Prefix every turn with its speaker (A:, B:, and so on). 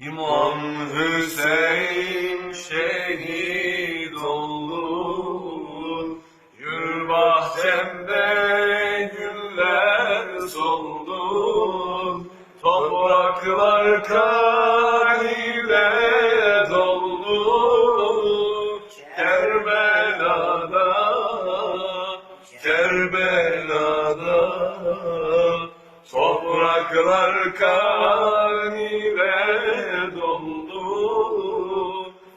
A: İmam Hüseyin şehit oldu Gül bahçemde güller soldu Topraklar kan ile doldu Kerbela'da Kerbela'da Topraklar kan